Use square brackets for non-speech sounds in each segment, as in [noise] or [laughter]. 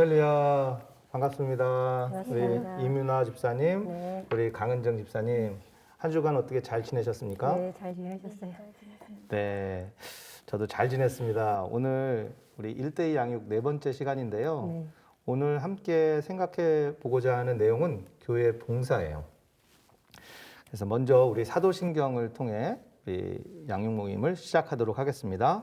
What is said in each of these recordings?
할렐루야 반갑습니다. 반갑습니다. 우리 이민아 집사님, 네. 우리 강은정 집사님 한 주간 어떻게 잘 지내셨습니까? 네, 잘 지내셨어요. 네, 저도 잘 지냈습니다. 오늘 우리 일대이 양육 네 번째 시간인데요. 네. 오늘 함께 생각해 보고자 하는 내용은 교회 봉사예요. 그래서 먼저 우리 사도신경을 통해 양육 모임을 시작하도록 하겠습니다.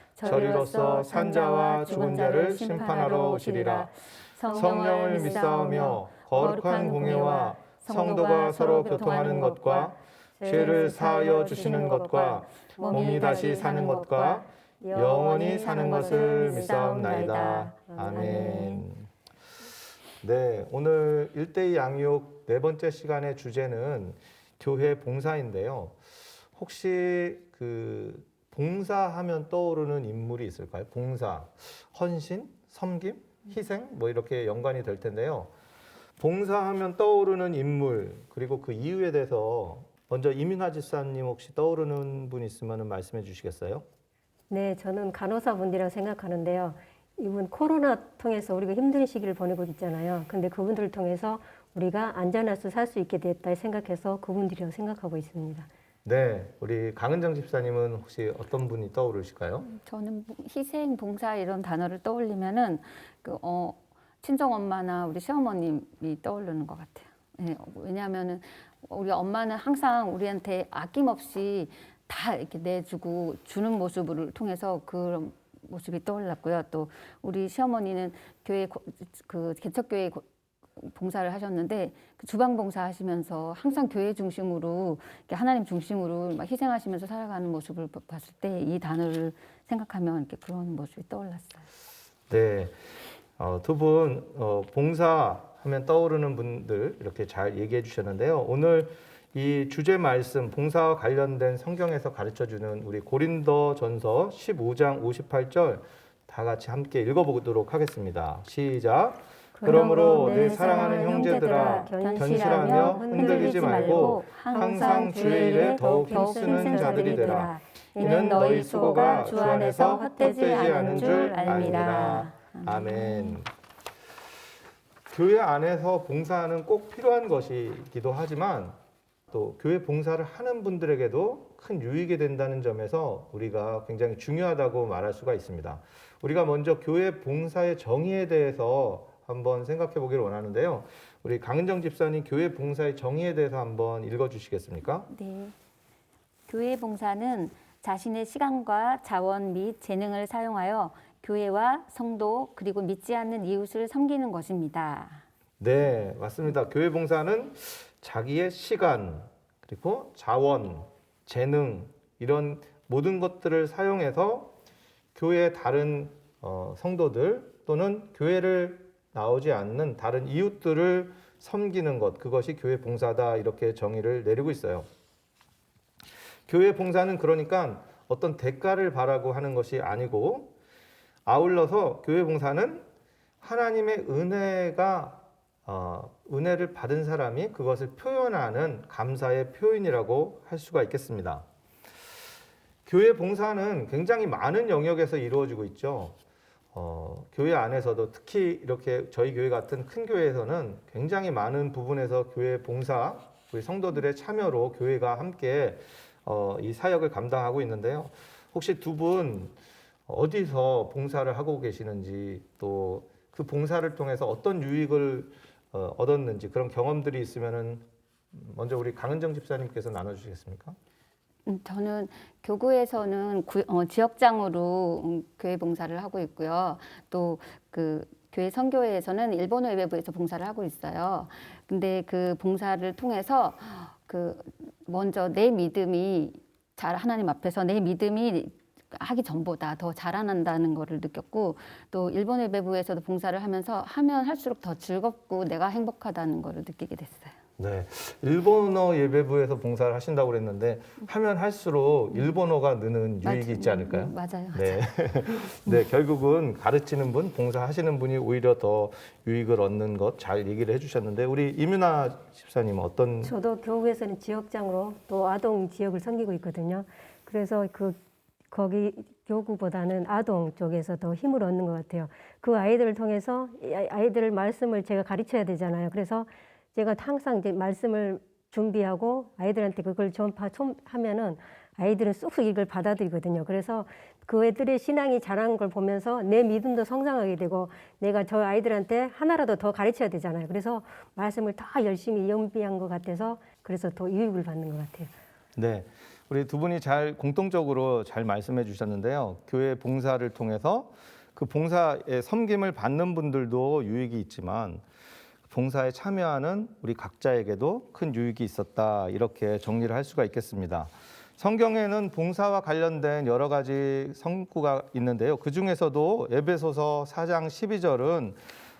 저리로서 산자와 죽은 자를 심판하러 오시리라 성령을 믿사오며 거룩한 공예와 성도가 서로 교통하는 것과 죄를 사하여 주시는 것과 몸이 다시 사는 것과 영원히 사는 것을 믿사옵나이다. 아멘. 네, 오늘 일대이 양육 네 번째 시간의 주제는 교회 봉사인데요. 혹시 그 봉사하면 떠오르는 인물이 있을까요? 봉사, 헌신, 섬김, 희생 뭐 이렇게 연관이 될 텐데요. 봉사하면 떠오르는 인물 그리고 그 이유에 대해서 먼저 이민아 집사님 혹시 떠오르는 분 있으면 말씀해 주시겠어요? 네, 저는 간호사분들이라고 생각하는데요. 이분 코로나 통해서 우리가 힘든 시기를 보내고 있잖아요. 근데 그분들을 통해서 우리가 안전할 수 살 수 있게 됐다 생각해서 그분들이라고 생각하고 있습니다. 네, 우리 강은정 집사님은 혹시 어떤 분이 떠오르실까요? 저는 뭐 희생, 봉사 이런 단어를 떠올리면은 그 어, 친정 엄마나 우리 시어머님이 떠오르는 것 같아요. 예, 왜냐하면은 우리 엄마는 항상 우리한테 아낌없이 다 이렇게 내주고 주는 모습을 통해서 그런 모습이 떠올랐고요. 또 우리 시어머니는 교회 고- 그 개척교회 고- 봉사를 하셨는데 그 주방 봉사 하시면서 항상 교회 중심으로 이렇게 하나님 중심으로 막 희생하시면서 살아가는 모습을 봐- 봤을 때 이 단어를 생각하면 이렇게 그런 모습이 떠올랐어요. 네, 어, 두분 어, 봉사하면 떠오르는 분들 이렇게 잘 얘기해 주셨는데요. 오늘 이 주제 말씀 봉사와 관련된 성경에서 가르쳐 주는 우리 고린도전서 15장 58절 다 같이 함께 읽어 보도록 하겠습니다. 시작. 그러므로 내 사랑하는 형제들아 견실하며 흔들리지 말고 항상 주의 일에 더욱 힘쓰는 자들이 되라. 이는 너희 수고가 주 안에서 헛되지 않은 줄 알미라. 아멘. 교회 안에서 봉사는 꼭 필요한 것이기도 하지만 또 교회 봉사를 하는 분들에게도 큰 유익이 된다는 점에서 우리가 굉장히 중요하다고 말할 수가 있습니다. 우리가 먼저 교회 봉사의 정의에 대해서 한번 생각해 보기를 원하는데요. 우리 강은정 집사님 교회 봉사의 정의에 대해서 한번 읽어 주시겠습니까? 네. 교회 봉사는 자신의 시간과 자원 및 재능을 사용하여 교회와 성도 그리고 믿지 않는 이웃을 섬기는 것입니다. 네, 맞습니다. 교회 봉사는 자기의 시간, 그리고 자원, 재능, 이런 모든 것들을 사용해서 교회의 다른 어, 성도들 또는 교회를 나오지 않는 다른 이웃들을 섬기는 것, 그것이 교회 봉사다. 이렇게 정의를 내리고 있어요. 교회 봉사는 그러니까 어떤 대가를 바라고 하는 것이 아니고 아울러서 교회 봉사는 하나님의 은혜가 어, 은혜를 받은 사람이 그것을 표현하는 감사의 표현이라고 할 수가 있겠습니다. 교회 봉사는 굉장히 많은 영역에서 이루어지고 있죠. 어, 교회 안에서도 특히 이렇게 저희 교회 같은 큰 교회에서는 굉장히 많은 부분에서 교회 봉사, 우리 성도들의 참여로 교회가 함께 어, 이 사역을 감당하고 있는데요. 혹시 두 분 어디서 봉사를 하고 계시는지 또 그 봉사를 통해서 어떤 유익을 어, 얻었는지 그런 경험들이 있으면은 먼저 우리 강은정 집사님께서 나눠주시겠습니까? 음, 저는 교구에서는 구- 어, 지역장으로 음, 교회 봉사를 하고 있고요. 또 그 교회 선교회에서는 일본어 예배부에서 봉사를 하고 있어요. 근데 그 봉사를 통해서 그 먼저 내 믿음이 잘 하나님 앞에서 내 믿음이 하기 전보다 더 자라난다는 거를 느꼈고 또 일본 예배부에서도 봉사를 하면서 하면 할수록 더 즐겁고 내가 행복하다는 거를 느끼게 됐어요. 네. 일본어 예배부에서 봉사를 하신다고 그랬는데 하면 할수록 일본어가 느는 맞- 유익이 있지 않을까요? 음, 맞아요. 네. [laughs] 네, 결국은 가르치는 분, 봉사하시는 분이 오히려 더 유익을 얻는 것 잘 얘기를 해주셨는데 우리 이민아 집사님은 어떤 저도 교국에서는 지역장으로 또 아동 지역을 섬기고 있거든요. 그래서 그 거기 교구보다는 아동 쪽에서 더 힘을 얻는 것 같아요. 그 아이들을 통해서 이 아이- 아이들 말씀을 제가 가르쳐야 되잖아요. 그래서 제가 항상 이제 말씀을 준비하고 아이들한테 그걸 전파하면은 아이들은 쑥쑥 이걸 받아들이거든요. 그래서 그 애들의 신앙이 자라는 걸 보면서 내 믿음도 성장하게 되고 내가 저 아이들한테 하나라도 더 가르쳐야 되잖아요. 그래서 말씀을 더 열심히 연비한 것 같아서 그래서 더 유익을 받는 것 같아요. 네. 우리 두 분이 잘 공통적으로 잘 말씀해 주셨는데요. 교회 봉사를 통해서 그 봉사에 섬김을 받는 분들도 유익이 있지만 봉사에 참여하는 우리 각자에게도 큰 유익이 있었다. 이렇게 정리를 할 수가 있겠습니다. 성경에는 봉사와 관련된 여러 가지 성구가 있는데요. 그 중에서도 에베소서 4장 12절은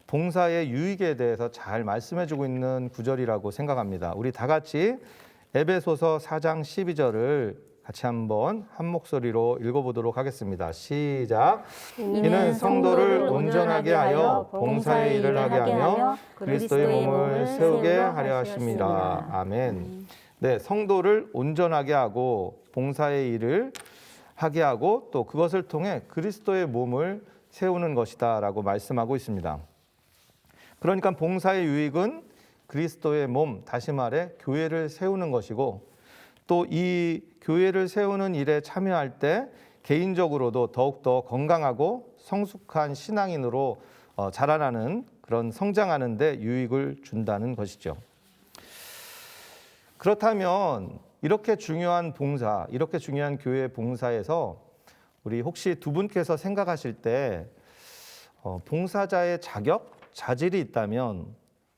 봉사의 유익에 대해서 잘 말씀해 주고 있는 구절이라고 생각합니다. 우리 다 같이 에베소서 4장 12절을 같이 한번 한 목소리로 읽어보도록 하겠습니다. 시작. 이는 성도를 온전하게 하여 봉사의 일을 하게 하며 그리스도의 몸을 세우게 하려 하심이라. 아멘. 네, 성도를 온전하게 하고 봉사의 일을 하게 하고 또 그것을 통해 그리스도의 몸을 세우는 것이다라고 말씀하고 있습니다. 그러니까 봉사의 유익은 그리스도의 몸, 다시 말해 교회를 세우는 것이고 또 이 교회를 세우는 일에 참여할 때 개인적으로도 더욱더 건강하고 성숙한 신앙인으로 어, 자라나는 그런 성장하는 데 유익을 준다는 것이죠. 그렇다면 이렇게 중요한 봉사, 이렇게 중요한 교회 봉사에서 우리 혹시 두 분께서 생각하실 때 어, 봉사자의 자격, 자질이 있다면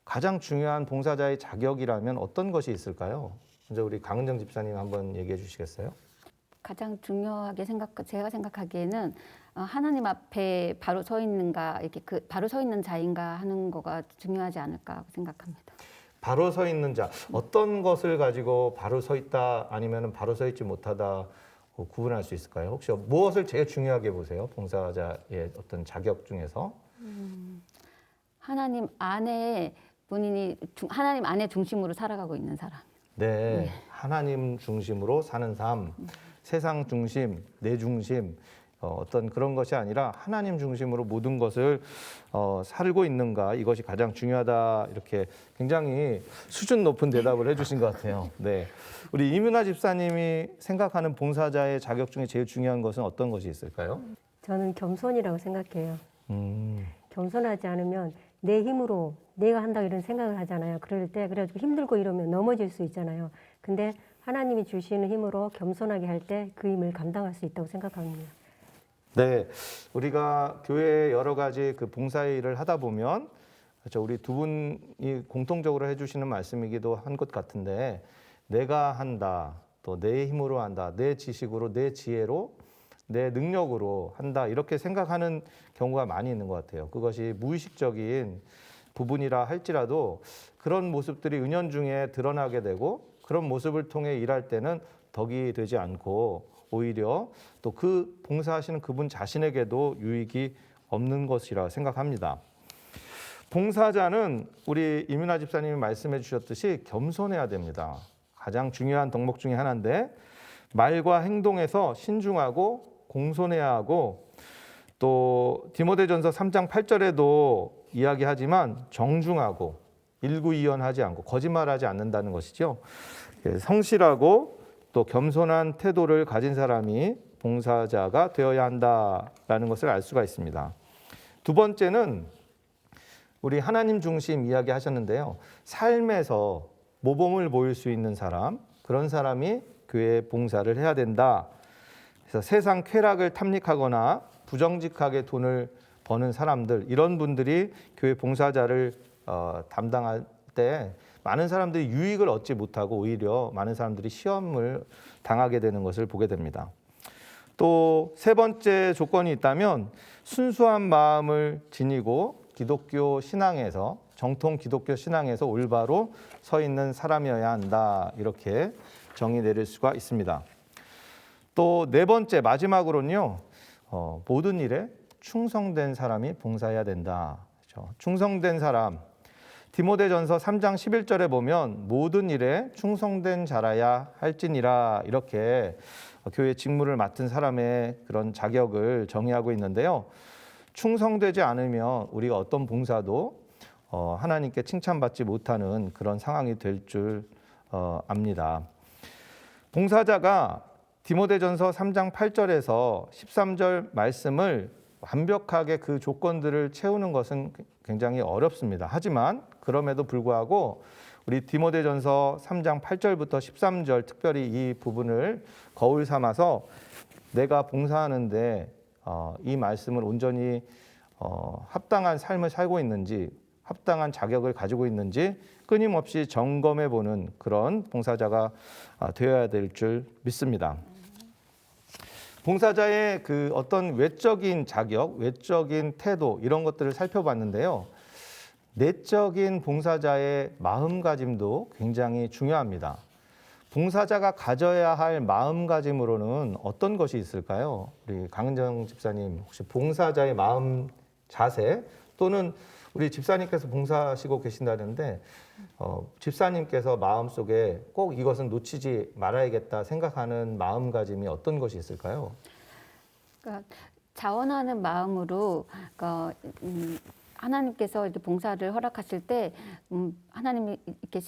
가장 중요한 봉사자의 자격이라면 어떤 것이 있을까요? 먼저 우리 강은정 집사님 한번 얘기해 주시겠어요? 가장 중요하게 생각 제가 생각하기에는 어, 하나님 앞에 바로 서 있는가 이렇게 그 바로 서 있는 자인가 하는 거가 중요하지 않을까 생각합니다. 바로 서 있는 자 어떤 것을 가지고 바로 서 있다 아니면 바로 서 있지 못하다 어, 구분할 수 있을까요? 혹시 무엇을 제일 중요하게 보세요? 봉사자의 어떤 자격 중에서 하나님 안에 본인이 중- 하나님 안에 중심으로 살아가고 있는 사람. 네, 하나님 중심으로 사는 삶, 세상 중심, 내 중심 어, 어떤 그런 것이 아니라 하나님 중심으로 모든 것을 어, 살고 있는가 이것이 가장 중요하다 이렇게 굉장히 수준 높은 대답을 해주신 것 같아요. 네, 우리 이민아 집사님이 생각하는 봉사자의 자격 중에 제일 중요한 것은 어떤 것이 있을까요? 저는 겸손이라고 생각해요. 음, 겸손하지 않으면 내 힘으로 내가 한다 이런 생각을 하잖아요. 그럴 때 그래가지고 힘들고 이러면 넘어질 수 있잖아요. 근데 하나님이 주시는 힘으로 겸손하게 할 때 그 힘을 감당할 수 있다고 생각합니다. 네, 우리가 교회 여러 가지 그 봉사의 일을 하다 보면 그렇죠. 우리 두 분이 공통적으로 해주시는 말씀이기도 한 것 같은데 내가 한다, 또 내 힘으로 한다, 내 지식으로, 내 지혜로, 내 능력으로 한다 이렇게 생각하는 경우가 많이 있는 것 같아요. 그것이 무의식적인 부분이라 할지라도 그런 모습들이 은연중에 드러나게 되고 그런 모습을 통해 일할 때는 덕이 되지 않고 오히려 또 그 봉사하시는 그분 자신에게도 유익이 없는 것이라 생각합니다. 봉사자는 우리 이민아 집사님이 말씀해 주셨듯이 겸손해야 됩니다. 가장 중요한 덕목 중에 하나인데 말과 행동에서 신중하고 공손해야 하고 또 디모데전서 3장 8절에도 이야기하지만 정중하고 일구이연하지 않고 거짓말하지 않는다는 것이죠. 예, 성실하고 또 겸손한 태도를 가진 사람이 봉사자가 되어야 한다라는 것을 알 수가 있습니다. 두 번째는 우리 하나님 중심 이야기 하셨는데요. 삶에서 모범을 보일 수 있는 사람, 그런 사람이 교회 봉사를 해야 된다. 그래서 세상 쾌락을 탐닉하거나 부정직하게 돈을 버는 사람들, 이런 분들이 교회 봉사자를 어, 담당할 때 많은 사람들이 유익을 얻지 못하고 오히려 많은 사람들이 시험을 당하게 되는 것을 보게 됩니다. 또 세 번째 조건이 있다면 순수한 마음을 지니고 기독교 신앙에서 정통 기독교 신앙에서 올바로 서 있는 사람이어야 한다. 이렇게 정의 내릴 수가 있습니다. 또 네 번째 마지막으로는요. 어, 모든 일에 충성된 사람이 봉사해야 된다. 그렇죠? 충성된 사람 디모데전서 3장 11절에 보면 모든 일에 충성된 자라야 할지니라 이렇게 교회 직무를 맡은 사람의 그런 자격을 정의하고 있는데요. 충성되지 않으면 우리가 어떤 봉사도 어, 하나님께 칭찬받지 못하는 그런 상황이 될줄 어, 압니다. 봉사자가 디모데전서 3장 8절에서 13절 말씀을 완벽하게 그 조건들을 채우는 것은 굉장히 어렵습니다. 하지만 그럼에도 불구하고 우리 디모데전서 3장 8절부터 13절 특별히 이 부분을 거울 삼아서 내가 봉사하는데 어, 이 말씀을 온전히 어, 합당한 삶을 살고 있는지 합당한 자격을 가지고 있는지 끊임없이 점검해 보는 그런 봉사자가 아, 되어야 될 줄 믿습니다. 봉사자의 그 어떤 외적인 자격, 외적인 태도 이런 것들을 살펴봤는데요. 내적인 봉사자의 마음가짐도 굉장히 중요합니다. 봉사자가 가져야 할 마음가짐으로는 어떤 것이 있을까요? 우리 강은정 집사님 혹시 봉사자의 마음 자세 또는 우리 집사님께서 봉사하시고 계신다는데 어, 집사님께서 마음속에 꼭 이것은 놓치지 말아야겠다 생각하는 마음가짐이 어떤 것이 있을까요? 그러니까 자원하는 마음으로 그러니까 음, 하나님께서 이렇게 봉사를 허락하실 때 음, 하나님이 이렇게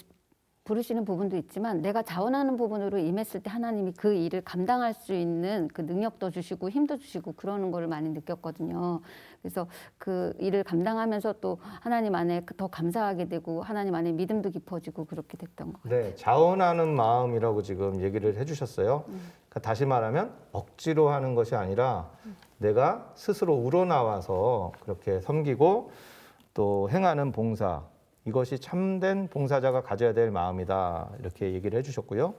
부르시는 부분도 있지만 내가 자원하는 부분으로 임했을 때 하나님이 그 일을 감당할 수 있는 그 능력도 주시고 힘도 주시고 그러는 거를 많이 느꼈거든요. 그래서 그 일을 감당하면서 또 하나님 안에 더 감사하게 되고 하나님 안에 믿음도 깊어지고 그렇게 됐던 것 같아요. 네, 자원하는 마음이라고 지금 얘기를 해주셨어요. 그러니까 다시 말하면 억지로 하는 것이 아니라 내가 스스로 우러나와서 그렇게 섬기고 또 행하는 봉사 이것이 참된 봉사자가 가져야 될 마음이다 이렇게 얘기를 해주셨고요.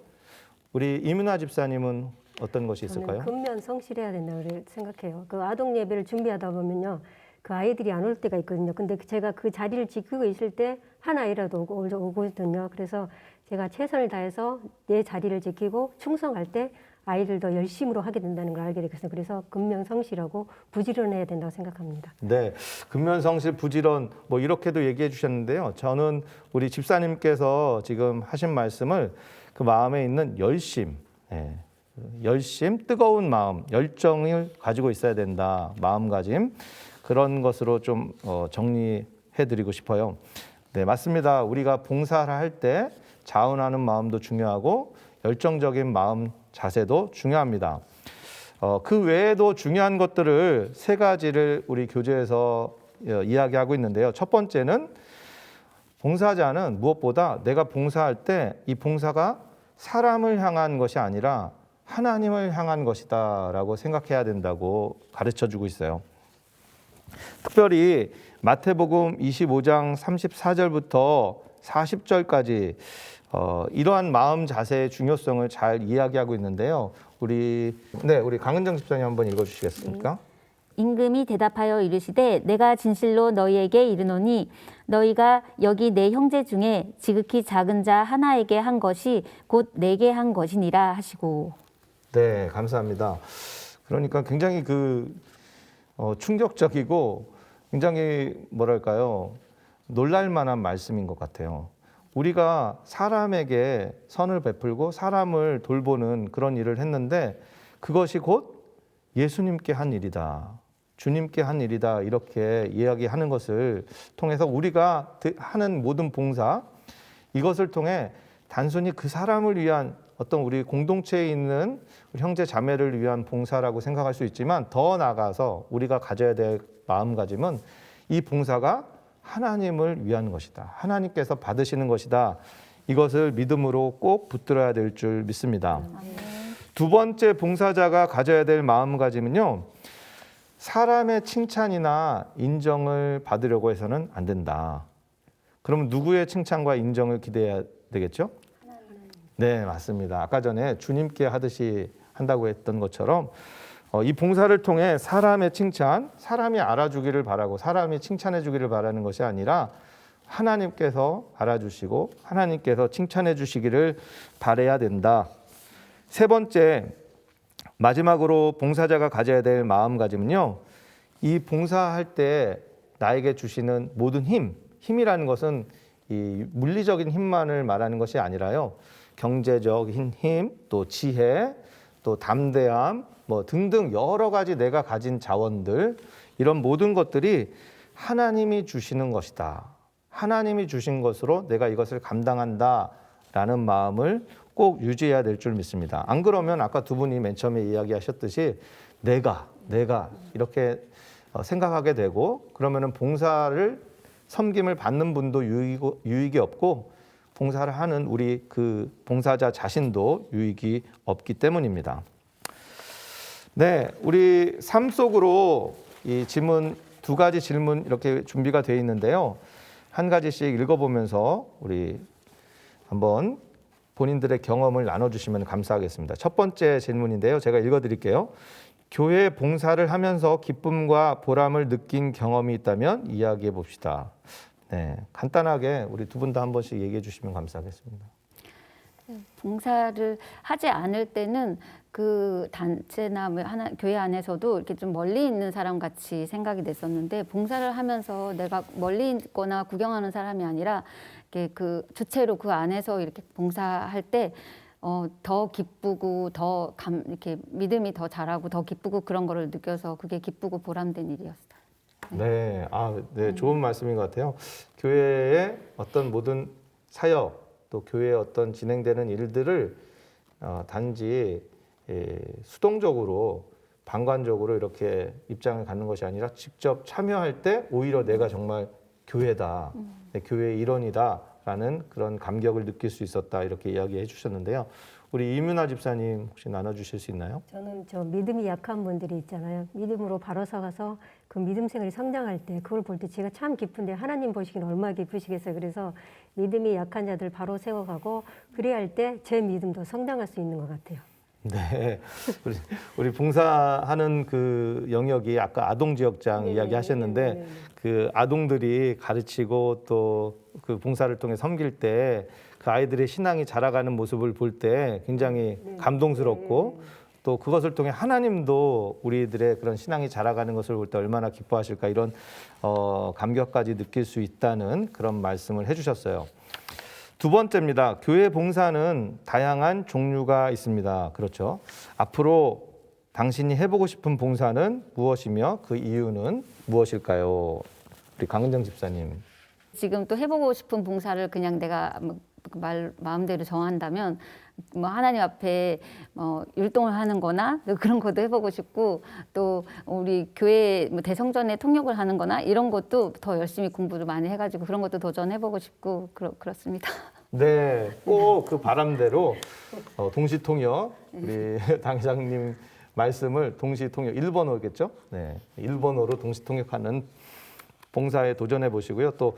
우리 이문아 집사님은 어떤 것이 있을까요? 근면 성실해야 된다고 생각해요. 그 아동 예배를 준비하다 보면요. 그 아이들이 안 올 때가 있거든요. 근데 제가 그 자리를 지키고 있을 때 한 아이라도 오고, 오거든요. 그래서 제가 최선을 다해서 내 자리를 지키고 충성할 때 아이들도 열심으로 하게 된다는 걸 알게 됐어요. 그래서 근면성실하고 부지런해야 된다고 생각합니다. 네, 근면성실 부지런 뭐 이렇게도 얘기해 주셨는데요. 저는 우리 집사님께서 지금 하신 말씀을 그 마음에 있는 열심, 예, 열심, 뜨거운 마음, 열정을 가지고 있어야 된다. 마음가짐 그런 것으로 좀 어, 정리해 드리고 싶어요. 네, 맞습니다. 우리가 봉사를 할때 자원하는 마음도 중요하고 열정적인 마음 자세도 중요합니다. 어, 그 외에도 중요한 것들을 세 가지를 우리 교재에서 어, 이야기하고 있는데요. 첫 번째는 봉사자는 무엇보다 내가 봉사할 때 이 봉사가 사람을 향한 것이 아니라 하나님을 향한 것이다라고 생각해야 된다고 가르쳐 주고 있어요. 특별히 마태복음 25장 34절부터 40절까지 어, 이러한 마음 자세의 중요성을 잘 이야기하고 있는데요. 우리 네, 우리 강은정 집사님 한번 읽어 주시겠습니까? 임금이 대답하여 이르시되 내가 진실로 너희에게 이르노니 너희가 여기 내 형제 중에 지극히 작은 자 하나에게 한 것이 곧 내게 한 것이니라 하시고 네, 감사합니다. 그러니까 굉장히 그 어, 충격적이고 굉장히 뭐랄까요 놀랄 만한 말씀인 것 같아요. 우리가 사람에게 선을 베풀고 사람을 돌보는 그런 일을 했는데 그것이 곧 예수님께 한 일이다. 주님께 한 일이다. 이렇게 이야기하는 것을 통해서 우리가 하는 모든 봉사 이것을 통해 단순히 그 사람을 위한 어떤 우리 공동체에 있는 형제 자매를 위한 봉사라고 생각할 수 있지만 더 나아가서 우리가 가져야 될 마음가짐은 이 봉사가 하나님을 위한 것이다. 하나님께서 받으시는 것이다. 이것을 믿음으로 꼭 붙들어야 될 줄 믿습니다. 두 번째 봉사자가 가져야 될 마음가짐은요. 사람의 칭찬이나 인정을 받으려고 해서는 안 된다. 그럼 누구의 칭찬과 인정을 기대해야 되겠죠? 네, 맞습니다. 아까 전에 주님께 하듯이 한다고 했던 것처럼 어, 이 봉사를 통해 사람의 칭찬, 사람이 알아주기를 바라고 사람이 칭찬해 주기를 바라는 것이 아니라 하나님께서 알아주시고 하나님께서 칭찬해 주시기를 바래야 된다. 세 번째 마지막으로 봉사자가 가져야 될 마음가짐은요. 이 봉사할 때 나에게 주시는 모든 힘, 힘이라는 것은 이 물리적인 힘만을 말하는 것이 아니라요. 경제적인 힘, 또 지혜, 또 담대함, 뭐 등등 여러 가지 내가 가진 자원들 이런 모든 것들이 하나님이 주시는 것이다. 하나님이 주신 것으로 내가 이것을 감당한다라는 마음을 꼭 유지해야 될 줄 믿습니다. 안 그러면 아까 두 분이 맨 처음에 이야기하셨듯이 내가 내가 이렇게 어, 생각하게 되고 그러면은 봉사를 섬김을 받는 분도 유익, 유익이 없고 봉사를 하는 우리 그 봉사자 자신도 유익이 없기 때문입니다. 네, 우리 삶 속으로 이 질문 두 가지 질문 이렇게 준비가 되어 있는데요. 한 가지씩 읽어보면서 우리 한번 본인들의 경험을 나눠주시면 감사하겠습니다. 첫 번째 질문인데요. 제가 읽어드릴게요. 교회 봉사를 하면서 기쁨과 보람을 느낀 경험이 있다면 이야기해 봅시다. 네, 간단하게 우리 두 분 다 한 번씩 얘기해 주시면 감사하겠습니다. 봉사를 하지 않을 때는 그 단체나 뭐 하나 교회 안에서도 이렇게 좀 멀리 있는 사람 같이 생각이 됐었는데 봉사를 하면서 내가 멀리 있거나 구경하는 사람이 아니라 이렇게 그 주체로 그 안에서 이렇게 봉사할 때 어, 더 기쁘고 더 감, 이렇게 믿음이 더 자라고 더 기쁘고 그런 거를 느껴서 그게 기쁘고 보람된 일이었어요. 네, 아, 네, 좋은 말씀인 것 같아요. 교회의 어떤 모든 사역 또 교회의 어떤 진행되는 일들을 어, 단지 예, 수동적으로 방관적으로 이렇게 입장을 갖는 것이 아니라 직접 참여할 때 오히려 내가 정말 교회다, 네, 교회의 일원이다라는 그런 감격을 느낄 수 있었다 이렇게 이야기해 주셨는데요. 우리 이문아 집사님 혹시 나눠주실 수 있나요? 저는 저 믿음이 약한 분들이 있잖아요. 믿음으로 바로 서가서 그 믿음 생활이 성장할 때 그걸 볼 때 제가 참 기쁜데 하나님 보시기는 얼마나 기쁘시겠어요. 그래서 믿음이 약한 자들 바로 세워가고 그래야 할 때 제 믿음도 성장할 수 있는 것 같아요. [laughs] 네, 우리, 우리 봉사하는 그 영역이 아까 아동 지역장 네, 이야기 하셨는데 네, 네, 네. 그 아동들이 가르치고 또 그 봉사를 통해 섬길 때 그 아이들의 신앙이 자라가는 모습을 볼 때 굉장히 네. 감동스럽고 또 그것을 통해 하나님도 우리들의 그런 신앙이 자라가는 것을 볼 때 얼마나 기뻐하실까 이런 어, 감격까지 느낄 수 있다는 그런 말씀을 해주셨어요. 두 번째입니다. 교회 봉사는 다양한 종류가 있습니다. 그렇죠. 앞으로 당신이 해보고 싶은 봉사는 무엇이며 그 이유는 무엇일까요? 우리 강은정 집사님. 지금 또 해보고 싶은 봉사를 그냥 내가 뭐그 말 마음대로 정한다면 뭐 하나님 앞에 뭐 율동을 하는 거나 그런 것도 해보고 싶고 또 우리 교회 뭐 대성전에 통역을 하는 거나 이런 것도 더 열심히 공부를 많이 해가지고 그런 것도 도전해보고 싶고 그렇, 그렇습니다. [laughs] 네, 꼭 그 바람대로 어, 동시통역 우리 [laughs] 당장님 말씀을 동시통역 일본어겠죠? 네, 일본어로 동시통역하는 봉사에 도전해 보시고요. 또 어,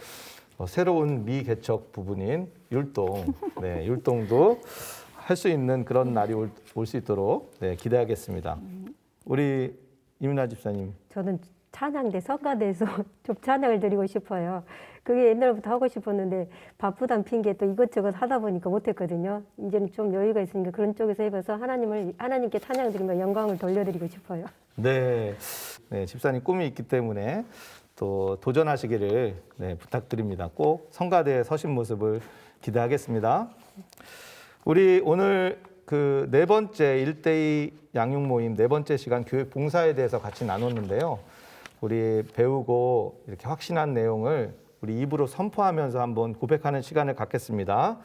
새로운 미개척 부분인 율동, 네, 율동도 할 수 있는 그런 날이 올 수 있도록 네, 기대하겠습니다. 우리 이민아 집사님. 저는 찬양대 성가대에서 [laughs] 좀 찬양을 드리고 싶어요. 그게 옛날부터 하고 싶었는데 바쁘단 핑계 또 이것저것 하다 보니까 못했거든요. 이제는 좀 여유가 있으니까 그런 쪽에서 해봐서 하나님을 하나님께 찬양 드리며 영광을 돌려드리고 싶어요. 네, 네, 집사님 꿈이 있기 때문에 또 도전하시기를 네, 부탁드립니다. 꼭 성가대에 서신 모습을 기대하겠습니다. 우리 오늘 그 네 번째 일대이 양육 모임 네 번째 시간 교육 봉사에 대해서 같이 나눴는데요. 우리 배우고 이렇게 확신한 내용을 우리 입으로 선포하면서 한번 고백하는 시간을 갖겠습니다.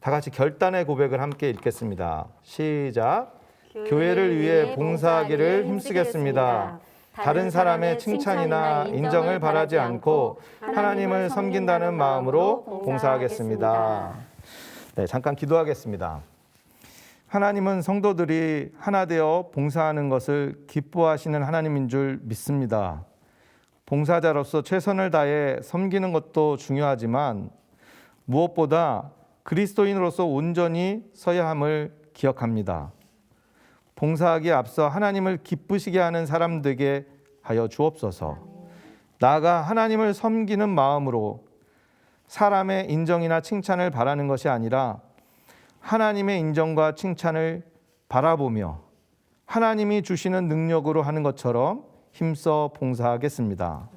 다 같이 결단의 고백을 함께 읽겠습니다. 시작. 교회를 위해 봉사하기를 힘쓰겠습니다. 다 른 사람의 칭찬이나 인정을 바라지 않고 하나님을 섬긴다는 마음으로 봉사하겠습니다. 네, 잠깐 기도하겠습니다. 하나님은 성도들이 하나 되어 봉사하는 것을 기뻐하시는 하나님인 줄 믿습니다. 봉사자로서 최선을 다해 섬기는 것도 중요하지만 무엇보다 그리스도인으로서 온전히 서야 함을 기억합니다. 봉사하기에 앞서 하나님을 기쁘시게 하는 사람 되게 하여 주옵소서. 나아가 하나님을 섬기는 마음으로 사람의 인정이나 칭찬을 바라는 것이 아니라 하나님의 인정과 칭찬을 바라보며 하나님이 주시는 능력으로 하는 것처럼 힘써 봉사하겠습니다.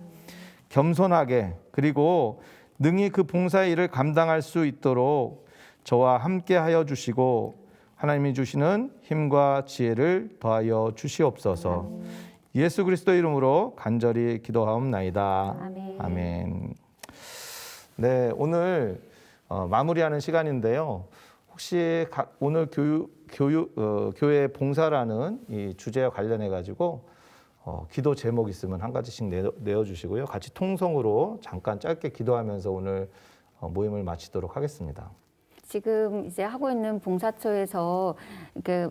겸손하게 그리고 능히 그 봉사의 일을 감당할 수 있도록 저와 함께 하여 주시고 하나님이 주시는 힘과 지혜를 더하여 주시옵소서. 예수 그리스도 이름으로 간절히 기도하옵나이다. 아멘. 아멘. 네, 오늘 어, 마무리하는 시간인데요. 혹시 각- 오늘 교육, 교육 어, 교회 봉사라는 이 주제와 관련해 가지고 어, 기도 제목 있으면 한 가지씩 내어, 내어주시고요. 같이 통성으로 잠깐 짧게 기도하면서 오늘 어, 모임을 마치도록 하겠습니다. 지금 이제 하고 있는 봉사처에서 이렇게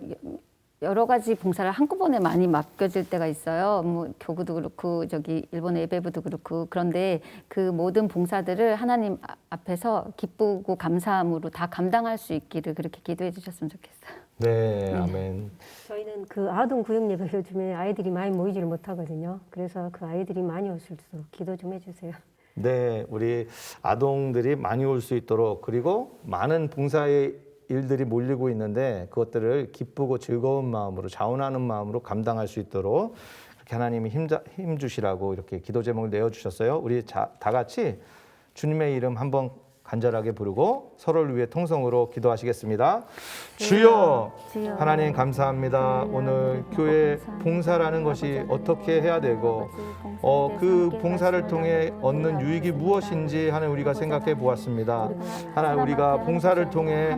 여러 가지 봉사를 한꺼번에 많이 맡겨질 때가 있어요. 뭐 교구도 그렇고 저기 일본 예배부도 그렇고 그런데 그 모든 봉사들을 하나님 아- 앞에서 기쁘고 감사함으로 다 감당할 수 있기를 그렇게 기도해 주셨으면 좋겠어요. 네, 아멘. 저희는 그 아동 구역 예배 요즘에 아이들이 많이 모이지를 못하거든요. 그래서 그 아이들이 많이 수 있도록 기도 좀 해주세요. 네, 우리 아동들이 많이 올 수 있도록 그리고 많은 봉사의 일들이 몰리고 있는데 그것들을 기쁘고 즐거운 마음으로 자원하는 마음으로 감당할 수 있도록 그렇게 하나님이 힘, 자- 힘 주시라고 이렇게 기도 제목을 내어 주셨어요. 우리 자, 다 같이 주님의 이름 한번 간절하게 부르고 서로를 위해 통성으로 기도하시겠습니다. 주여 주여. 하나님 감사합니다. 오늘 교회 봉사라는 것이 어떻게 해야 되고 어, 그 봉사를 통해 얻는 유익이 무엇인지 하는 우리가 생각해 보았습니다. 하나님 우리가 봉사를 통해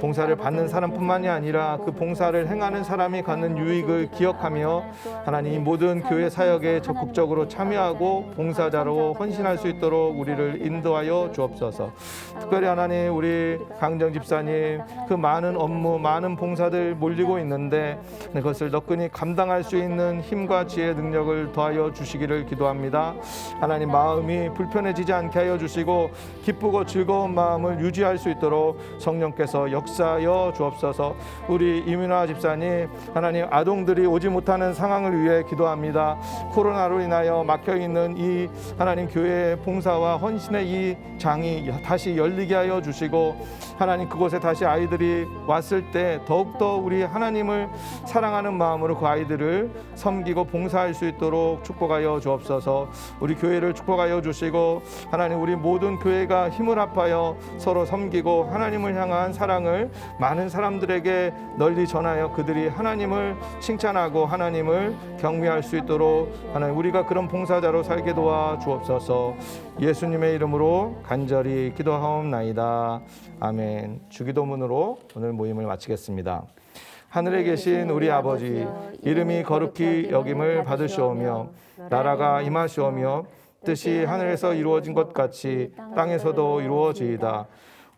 봉사를 받는 사람뿐만이 아니라 그 봉사를 행하는 사람이 갖는 유익을 기억하며 하나님 이 모든 교회 사역에 적극적으로 참여하고 봉사자로 헌신할 수 있도록 우리를 인도하여 주옵소서. 특별히 하나님 우리 강정 집사님 그 많은 업무 많은 봉사들 몰리고 있는데 그것을 너끈히 감당할 수 있는 힘과 지혜 능력을 더하여 주시기를 기도합니다. 하나님 마음이 불편해지지 않게 하여 주시고 기쁘고 즐거운 마음을 유지할 수 있도록 성령께서 역사하여 주옵소서. 우리 이민화 집사님 하나님 아동들이 오지 못하는 상황을 위해 기도합니다. 코로나로 인하여 막혀 있는 이 하나님 교회 봉사와 헌신의 이 장이 다시 열리게 하여 주시고 하나님 그곳에 다시 아이들이 왔을 때 더욱더 우리 하나님을 사랑하는 마음으로 그 아이들을 섬기고 봉사할 수 있도록 축복하여 주옵소서. 우리 교회를 축복하여 주시고 하나님 우리 모든 교회가 힘을 합하여 서로 섬기고 하나님을 향한 사랑을 많은 사람들에게 널리 전하여 그들이 하나님을 칭찬하고 하나님을 경외할 수 있도록 하나님 우리가 그런 봉사자로 살게 도와 주옵소서. 예수님의 이름으로 간절히 기도하옵나이다. 아멘. 주기도문으로 오늘 모임을 마치겠습니다. 하늘에 계신 우리 아버지 이름이 거룩히 여김을 받으시오며 나라가 임하시오며 뜻이 하늘에서 이루어진 것 같이 땅에서도 이루어지이다.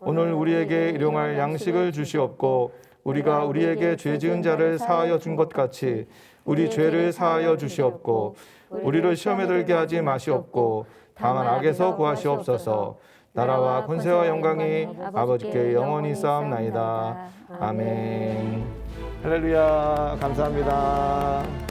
오늘 우리에게 일용할 양식을 주시옵고 우리가 우리에게 죄 지은 자를 사하여 준 것 같이 우리 죄를 사하여 주시옵고 우리를 시험에 들게 하지 마시옵고 다만 악에서 구하시옵소서. 나라와 권세와 영광이 아버지께 영원히 쌓옵나이다. 아멘. 할렐루야. 감사합니다.